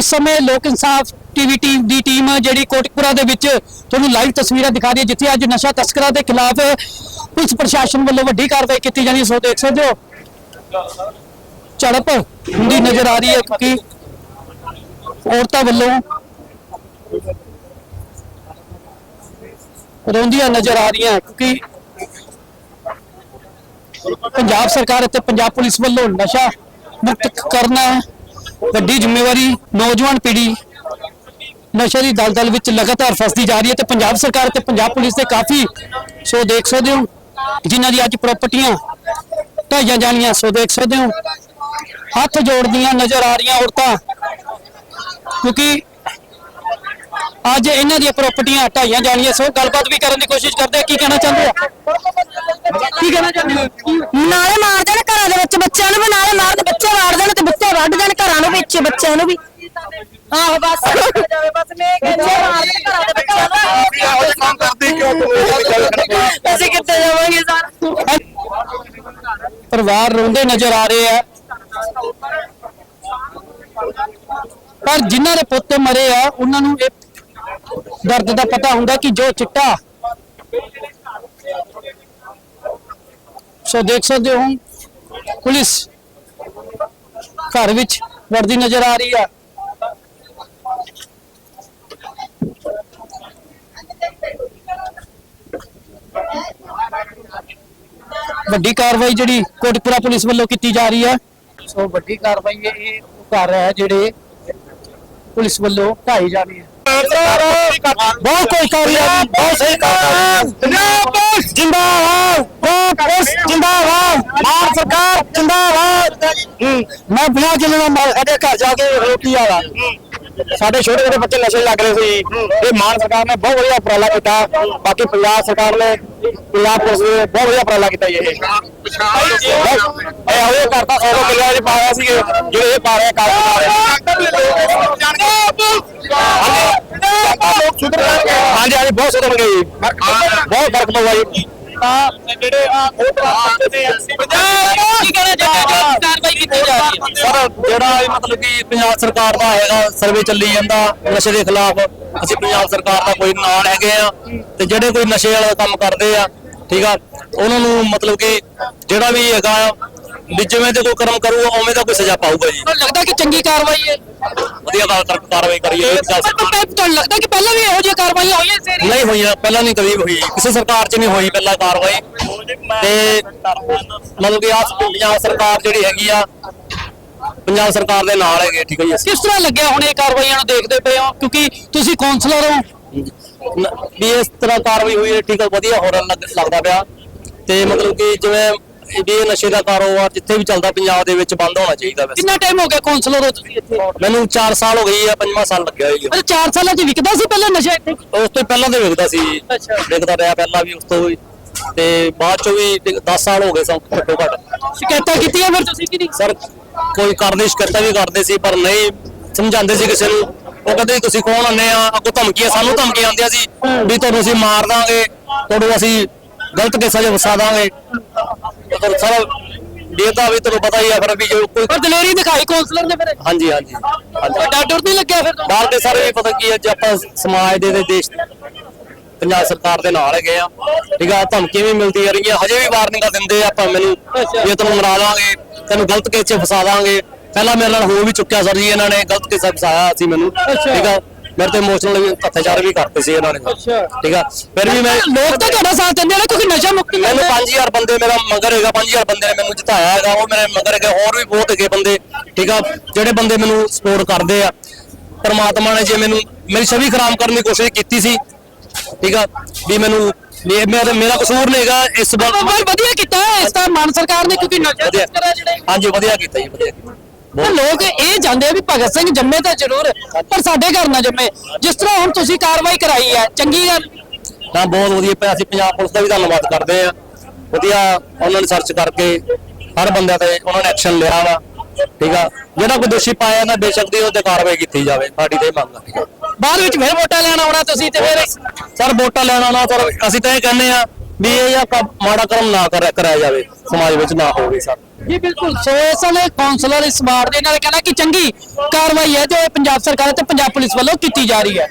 ਇਸ ਸਮੇਂ ਲੋਕ ਇਨਸਾਫ ਟੀਵੀ ਟੀਮ ਦੀ ਟੀਮ ਜਿਹੜੀ ਕੋਟਕਪੁਰਾ ਦੇ ਵਿੱਚ ਤੁਹਾਨੂੰ ਲਾਈਵ ਤਸਵੀਰਾਂ ਦਿਖਾ ਰਹੀ ਹੈ, ਜਿੱਥੇ ਅੱਜ ਨਸ਼ਾ ਤਸਕਰਾਂ ਦੇ ਖਿਲਾਫ ਪੁਲਿਸ ਪ੍ਰਸ਼ਾਸਨ ਵੱਲੋਂ ਵੱਡੀ ਕਾਰਵਾਈ ਕੀਤੀ ਜਾਣੀ ਸੋ ਦੇਖ ਸਕਦੇ ਹੋ। ਝੜਪ ਹੁੰਦੀ ਨਜ਼ਰ ਆ ਰਹੀ ਹੈ, ਕਿਉਂਕਿ ਔਰਤਾਂ ਵੱਲੋਂ ਰੋਂਦੀਆਂ ਨਜ਼ਰ ਆ ਰਹੀਆਂ, ਕਿਉਂਕਿ ਪੰਜਾਬ ਸਰਕਾਰ ਅਤੇ ਪੰਜਾਬ ਪੁਲਿਸ ਵੱਲੋਂ ਨਸ਼ਾ ਮੁਕਤ ਕਰਨਾ ਵੱਡੀ ਜ਼ਿੰਮੇਵਾਰੀ ਨੌਜਵਾਨ ਪੀੜ੍ਹੀ ਨਸ਼ੇ ਦੀ ਦਲਦਲ ਵਿੱਚ ਲਗਾਤਾਰ ਫਸਦੀ ਜਾ ਰਹੀ ਹੈ ਤੇ ਪੰਜਾਬ ਸਰਕਾਰ ਤੇ ਪੰਜਾਬ ਪੁਲਿਸ ਦੇ ਕਾਫੀ ਸੋ ਦੇਖ ਸਕਦੇ ਹੋ, ਜਿਨ੍ਹਾਂ ਦੀ ਅੱਜ ਪ੍ਰਾਪਰਟੀਆਂ ਢਾਈਆਂ ਜਾਣੀਆਂ, ਸੋ ਦੇਖ ਸਕਦੇ ਹੋ। ਹੱਥ ਜੋੜਦੀਆਂ ਨਜ਼ਰ ਆ ਰਹੀਆਂ ਔਰਤਾਂ, ਕਿਉਂਕਿ ਅੱਜ ਇਹਨਾਂ ਦੀਆਂ ਪ੍ਰਾਪਰਟੀਆਂ ਢਾਈਆਂ ਜਾਣੀਆਂ, ਸੋ ਗੱਲਬਾਤ ਵੀ ਕਰਨ ਦੀ ਕੋਸ਼ਿਸ਼ ਕਰਦੇ ਆ ਕੀ ਕਹਿਣਾ ਚਾਹੁੰਦੇ ਆ ਕੀ ਕਹਿਣਾ ਚਾਹੁੰਦੇ ਹੋ? ਕੀ- ਨਾਲੇ ਮਾਰ ਦੇਣ ਘਰਾਂ ਦੇ ਵਿੱਚ, ਬੱਚਿਆਂ ਨੂੰ ਵੀ ਨਾਲੇ ਮਾਰ ਦੇ ਬੱਚੇ ਵਾੜ ਦੇਣ ਤੇ ਬੱਚੇ ਵੱਢ ਦੇਣ ਘਰਾਂ ਨੂੰ ਵਿੱਚ ਬੱਚਿਆਂ ਨੂੰ ਵੀ। ਆਹੋ ਬਸ। ਬਸ ਮੈਂ ਕਹਿੰਦੀ ਮਾਰ ਦੇਣ ਘਰਾਂ ਦੇ ਬੱਚਿਆਂ ਨੂੰ। ਕੰਮ ਕਰਦੀ ਕਿਉਂ ਤੂੰ ਅਸੀਂ ਕਿੱਥੇ ਜਾਵਾਂਗੇ ਸਰ? ਪਰਿਵਾਰ ਰੋਂਦੇ ਨਜ਼ਰ ਆ ਰਹੇ ਆ। ਪਰ ਜਿਨ੍ਹਾਂ ਦੇ ਪੁੱਤ ਮਰੇ ਆ ਉਹਨਾਂ ਨੂੰ ਇਹ ਦਰਦ ਦਾ ਪਤਾ ਹੁੰਦਾ ਕਿ ਜੋ ਚਿੱਟਾ। ਸੋ ਦੇਖ ਸਕਦੇ ਹੋ ਪੁਲਿਸ ਘਰ ਵਿੱਚ ਵਰਦੀ ਨਜ਼ਰ ਆ ਰਹੀ ਆ। ਵੱਡੀ ਕਾਰਵਾਈ ਜਿਹੜੀ ਕੋਟਪੁਰਾ ਪੁਲਿਸ ਵੱਲੋਂ ਕੀਤੀ ਜਾ ਰਹੀ ਹੈ ਸੋ ਵੱਡੀ ਕਾਰਵਾਈ ਇਹ ਇਹ ਘਰ ਹੈ ਜਿਹੜੇ ਪੁਲਿਸ ਵੱਲੋਂ ਢਾਈ ਜਾ ਰਹੀ ਹੈ ਬਹੁਤ ਕੋਈ ਕਾਰਵਾਈ ਬਹੁਤ ਸਹੀ ਕਾਰਵਾਈ ਪੰਜਾਬ ਪੁਲਿਸ ਜਿੰਦਾਬਾਦ ਪੁਲਿਸ ਜਿੰਦਾਬਾਦ ਮਾਰ ਸਰਕਾਰ ਜਿੰਦਾਬਾਦ। ਮੈਂ ਬਿਨਾਂ ਜਿਲੇ ਮਾਲ ਸਾਡੇ ਘਰ ਜਾ ਕੇ ਰੋਟੀ ਆਇਆ ਸਾਡੇ ਛੋਟੇ ਛੋਟੇ ਬੱਚੇ ਨਸ਼ੇ ਲੱਗ ਰਹੇ ਸੀ। ਇਹ ਮਾਨ ਸਰਕਾਰ ਨੇ ਬਹੁਤ ਵਧੀਆ ਉਪਰਾਲਾ ਕੀਤਾ। ਬਾਕੀ ਪੰਜਾਬ ਸਰਕਾਰ ਨੇ ਪੰਜਾਬ ਪੁਲਿਸ ਨੇ ਬਹੁਤ ਵਧੀਆ ਉਪਰਾਲਾ ਕੀਤਾ ਜੀ ਇਹ। ਇਹ ਹੋਏ ਕਰਤਾ 100 ਕਿੱਲਿਆਂ ਚ ਪਾਇਆ ਸੀ ਜਿਹੜੇ ਇਹ ਪਾ ਰਹੇ ਕਾਗਜ਼ ਹਾਂਜੀ। ਹਾਂਜੀ ਬਹੁਤ ਸੁਧਰ ਗਏ ਜੀ। ਬਹੁਤ ਫ਼ਰਕ ਪਊਗਾ ਜੀ। ਜਿਹੜੇ ਆ ਕੀ ਕਹਿਣਾ ਚਾਹੁੰਦੇ ਹੋ? ਕਾਰਵਾਈ ਕੀਤੀ ਜਾ ਰਹੀ ਹੈ। ਸਰ ਜਿਹੜਾ ਇਹ ਮਤਲਬ ਕਿ ਪੰਜਾਬ ਸਰਕਾਰ ਦਾ ਹੈਗਾ ਸਰਵੇ ਚੱਲੀ ਜਾਂਦਾ ਨਸ਼ੇ ਦੇ ਖਿਲਾਫ ਅਸੀਂ ਪੰਜਾਬ ਸਰਕਾਰ ਦਾ ਕੋਈ ਨਾਲ ਹੈਗੇ ਆ ਤੇ ਜਿਹੜੇ ਕੋਈ ਨਸ਼ੇ ਵਾਲਾ ਕੰਮ ਕਰਦੇ ਆ ਠੀਕ ਆ ਉਹਨਾਂ ਨੂੰ ਮਤਲਬ ਕਿ ਜਿਹੜਾ ਵੀ ਹੈਗਾ ਵੀ ਜਿਵੇਂ ਤੇ ਕੋਈ ਕਰਮ ਕਰੂਗਾ ਉਵੇਂ ਦਾ ਕੋਈ ਸਜ਼ਾ ਪਾਊਗਾ ਜੀ। ਤੁਹਾਨੂੰ ਲੱਗਦਾ ਕਿ ਚੰਗੀ ਕਾਰਵਾਈ ਹੈ। ਵਧੀਆ ਗੱਲ ਕਰ- ਕਾਰਵਾਈ ਕਰੀਏ ਇਹ ਚੱਲ ਪਰ ਪਰ ਤੁਹਾਨੂੰ ਲੱਗਦਾ ਕਿ ਪਹਿਲਾਂ ਵੀ ਇਹੋ ਜਿਹੀ ਕਾਰਵਾਈਆਂ ਹੋਈਆਂ ਏਰੀਏ ਨਹੀਂ ਹੋਈਆਂ ਪਹਿਲਾਂ ਨਹੀਂ ਕਦੀ ਹੋਈ। ਕਿਸੇ ਸਰਕਾਰ 'ਚ ਨਹੀਂ ਹੋਈ ਪਹਿਲਾਂ ਕਾਰਵਾਈ। ਤੇ ਮਤਲਬ ਕਿ ਆ ਪੰਜਾਬ ਸਰਕਾਰ ਜਿਹੜੀ ਹੈਗੀ ਆ ਪੰਜਾਬ ਸਰਕਾਰ ਦੇ ਨਾਲ ਹੈਗੇ ਠੀਕ ਹੈ ਜੀ। ਕਿਸ ਤਰ੍ਹਾਂ ਲੱਗਿਆ ਹੁਣ ਇਹ ਕਾਰਵਾਈਆਂ ਨੂੰ ਦੇਖਦੇ ਪਏ ਹੋ? ਕਿਉਂਕਿ ਤੁਸੀਂ ਕਾਉਂਸਲਰ ਹੋ। ਨ- ਵੀ ਇਸ ਤਰ੍ਹਾਂ ਕਾਰਵਾਈ ਹੋਈ ਹੈ ਠੀਕ ਹੈ ਵਧੀਆ ਹੋ ਰਿਹਾ ਲੱਗ- ਲੱਗਦਾ ਪਿਆ। ਤੇ ਮਤਲਬ ਕਿ ਜਿਵੇਂ ਵੀ ਇਹ ਨਸ਼ੇ ਦਾ ਕਾਰੋਬਾਰ ਜਿੱਥੇ ਵੀ ਚੱਲਦਾ ਪੰਜਾਬ ਦੇ ਵਿੱਚ ਬੰਦ ਹੋਣਾ ਚਾਹੀਦਾ ਵੈਸੇ। ਕਿੰਨਾ ਟਾਈਮ ਹੋ ਗਿਆ ਕਾਉਂਸਲਰ ਹੋ ਤੁਸੀਂ ਇੱਥੇ? ਮੈਨੂੰ 4 ਸਾਲ ਹੋ ਗਏ ਆ ਪੰਜਵਾਂ ਸਾਲ ਲੱਗਿਆ ਹੋਈ ਹੈ ਅੱਛਾ 4 ਸਾਲਾਂ ਚ ਵਿਕਦਾ ਸੀ ਪਹਿਲਾਂ ਨਸ਼ਾ ਇੱਥੇ? ਉਸ ਤੋਂ ਪਹਿਲਾਂ ਤੇ ਵਿਕਦਾ ਸੀ। ਅੱਛਾ। ਵਿਕਦਾ ਰਿਹਾ ਪਹਿਲਾਂ ਵੀ ਉਸ ਤੋਂ ਵੀ। ਤੇ ਬਾਅਦ ਚੋਂ ਵੀ 10 ਸਾਲ ਹੋ ਗਏ ਸਭ ਘੱਟੋ ਘੱਟ। ਸ਼ਿਕਾਇਤਾਂ ਕੀਤੀਆਂ ਫਿਰ ਤੁਸੀਂ ਕਿ ਨਹੀਂ? ਸਰ ਕੋਈ ਕਰਦੇ ਸ਼ਿਕਾਇਤਾਂ ਵੀ ਕਰਦੇ ਸੀ ਪਰ ਨਹੀਂ ਸਮਝਾਉਂਦੇ ਸੀ ਕਿਸੇ ਨੂੰ। ਉਹ ਕਹਿੰਦੇ ਤੁਸੀਂ ਕੌਣ ਆਨੇ ਆ? ਅੱਗੋਂ ਧਮਕੀਆਂ ਸਾਨੂੰ ਧਮਕੀਆਂ ਆਉਂਦੀਆਂ ਸੀ ਵੀ ਤੁਹਾਨੂੰ ਅਸੀਂ ਮਾਰ ਦਾਂਗੇ ਤੁਹਾਨੂੰ ਅਸੀਂ ਗਲਤ ਕੇਸਾਂ 'ਚ ਫਸਾ ਦਾਂਗੇ। ਪਰ ਸਰ ਇਹ ਤਾਂ ਵੀ ਤੁਹਾਨੂੰ ਪਤਾ ਹੀ ਆ ਫਿਰ ਵੀ ਜੋ ਕੋਈ ਪਰ ਦਲੇਰੀ ਦਿਖਾਈ ਕਾਉਂਸਲਰ ਨੇ ਫਿਰ। ਹਾਂਜੀ ਹਾਂਜੀ। ਹਾਂਜੀ। ਡਰ ਡਰ ਨਹੀਂ ਲੱਗਿਆ ਫਿਰ ਤੁਹਾਨੂੰ? ਡਰ ਦੇ ਸਾਰੇ ਵੀ ਪਤਾ ਕੀ ਹੈ ਜੇ ਆਪਾਂ ਸਮਾਜ ਦੇ ਤੇ ਦੇਸ਼ ਪੰਜਾਬ ਸਰਕਾਰ ਦੇ ਨਾਲ ਹੈਗੇ ਆ। ਠੀਕ ਆ ਧਮਕੀਆਂ ਵੀ ਮਿਲਦੀਆਂ ਰਹੀਆਂ। ਹਜੇ ਵੀ ਵਾਰਨਿੰਗਾਂ ਦਿੰਦੇ ਆ ਆਪਾਂ ਮੈਨੂੰ ਜੇ ਤੈਨੂੰ ਮਰਾ ਲਾਂਗੇ ਤੈਨੂੰ ਗਲਤ ਕੇਸ 'ਚ ਫਸਾ ਦਾਂਗੇ। ਪਹਿਲਾਂ ਮੇਰੇ ਨਾਲ ਹੋ ਵੀ ਚੁੱਕਿਆ ਸਰ ਜੀ ਇਹਨਾਂ ਨੇ ਗਲਤ ਕੇਸ 'ਚ ਫਸਾਇਆ ਸੀ ਮੈਨੂੰ। ਅੱਛਾ। ਠੀਕ ਆ ਮੇਰੇ ਤੇ ਇਮੋਸ਼ਨਲ ਅਤਿਆਚਾਰ ਵੀ ਕਰਤੇ ਸੀ ਇਹਨਾਂ ਨੇ। ਅੱਛਾ। ਠੀਕ ਆ? ਫਿਰ ਵੀ ਮੈਂ ਲੋਕ ਤਾਂ ਤੁਹਾਡਾ ਸਾਥ ਦਿੰਦੇ ਨੇ ਕਿਉਂਕਿ ਨਸ਼ਾ ਮੁਕਤੀ ਮੈਨੂੰ 5000 ਬੰਦੇ ਮੇਰਾ ਮਗਰ ਹੈਗਾ 5000 ਬੰਦੇ ਨੇ ਮੈਨੂੰ ਜਿਤਾਇਆ ਹੈਗਾ ਉਹ ਮੇਰੇ ਮਗਰ ਹੈਗੇ ਹੋਰ ਵੀ ਬਹੁਤ ਹੈਗੇ ਬੰਦੇ। ਠੀਕ ਆ? ਜਿਹੜੇ ਬੰਦੇ ਮੈਨੂੰ ਸਪੋਰਟ ਕਰਦੇ ਆ। ਪਰਮਾਤਮਾ ਨੇ ਜੇ ਮੈਨੂੰ ਮੇਰੀ ਛਵੀ ਖਰਾਬ ਕਰਨ ਦੀ ਕੋਸ਼ਿਸ਼ ਕੀਤੀ ਸੀ। ਠੀਕ ਆ? ਵੀ ਮੈਨੂੰ ਇਹ ਮੇਰਾ ਮੇਰਾ ਕਸੂਰ ਨਹੀਂ ਹੈਗਾ ਇਸ ਵਾਰ ਬਹੁਤ ਵਧੀਆ ਕੀਤਾ ਇਸ ਤਾਂ ਮਾਨ ਸਰਕਾਰ ਨੇ ਕਿਉਂਕਿ ਨਸ਼ਾ ਵਧੀਆ। ਤਸਕਰਾਂ ਜਿਹੜੇ ਹਾਂਜੀ ਵਧੀਆ ਕੀਤਾ ਜੀ ਵਧੀਆ। ਕੀਤਾ। ਤਾਂ ਲੋਕ ਇਹ ਜਾਂਦੇ ਆ ਵੀ ਭਗਤ ਸਿੰਘ ਜੰਮੇ ਤਾਂ ਜ਼ਰੂਰ ਪਰ ਸਾਡੇ ਘਰ ਨਾ ਜੰਮੇ। ਜਿਸ ਤਰ੍ਹਾਂ ਹੁਣ ਤੁਸੀਂ ਕਾਰਵਾਈ ਕਰਾਈ ਹੈ ਚੰਗੀ ਗੱਲ। ਤਾਂ ਬਹੁਤ ਵਧੀਆ ਪਿਆ ਅਸੀਂ ਪੰਜਾਬ ਪੁਲਿਸ ਦਾ ਵੀ ਧੰਨਵਾਦ ਕਰਦੇ ਆ ਵਧੀਆ ਉਹਨਾਂ ਨੇ ਸਰਚ ਕਰਕੇ ਹਰ ਬੰਦੇ ਤੇ ਉਹਨਾਂ ਨੇ ਐਕਸ਼ਨ ਲਿਆ ਵਾ ਠੀਕ ਆ। ਜਿਹੜਾ ਕੋਈ ਦੋਸ਼ੀ ਪਾਇਆ ਨਾ ਬੇਸ਼ੱਕ ਦੀ ਉਹ ਤੇ ਕਾਰਵਾਈ ਕੀਤੀ ਜਾਵੇ ਸਾਡੀ ਤੇ ਮੰਗ ਆ ਠੀਕ ਆ। ਬਾਅਦ ਵਿੱਚ ਫਿਰ ਵੋਟਾਂ ਲੈਣ ਆਉਣਾ ਤੁਸੀਂ ਤੇ ਫਿਰ ਸਰ ਵੋਟਾਂ ਲੈਣ ਆਉਣਾ ਸਰ ਅਸੀਂ ਤਾਂ ਇਹ ਕਹਿੰਦੇ ਆ ਵੀ ਇਹ ਜਿਹਾ ਕੰਮ- ਮਾੜਾ ਕਰਮ ਨਾ ਕਰਿਆ ਕਰਾਇਆ ਜਾਵੇ, ਸਮਾਜ ਵਿੱਚ ਨਾ ਹੋਵੇ ਸਰ। ਜੀ, ਬਿਲਕੁਲ। ਸੋ ਇਸ ਵੇਲੇ ਕੌਂਸਲਰ ਇਸ ਵਾਰ ਦੇ ਨਾਲ ਕਹਿਣਾ ਕਿ ਚੰਗੀ ਕਾਰਵਾਈ ਹੈ ਜੋ ਇਹ ਪੰਜਾਬ ਸਰਕਾਰ ਤੇ ਪੰਜਾਬ ਪੁਲਿਸ ਵੱਲੋਂ ਕੀਤੀ ਜਾ ਰਹੀ ਹੈ।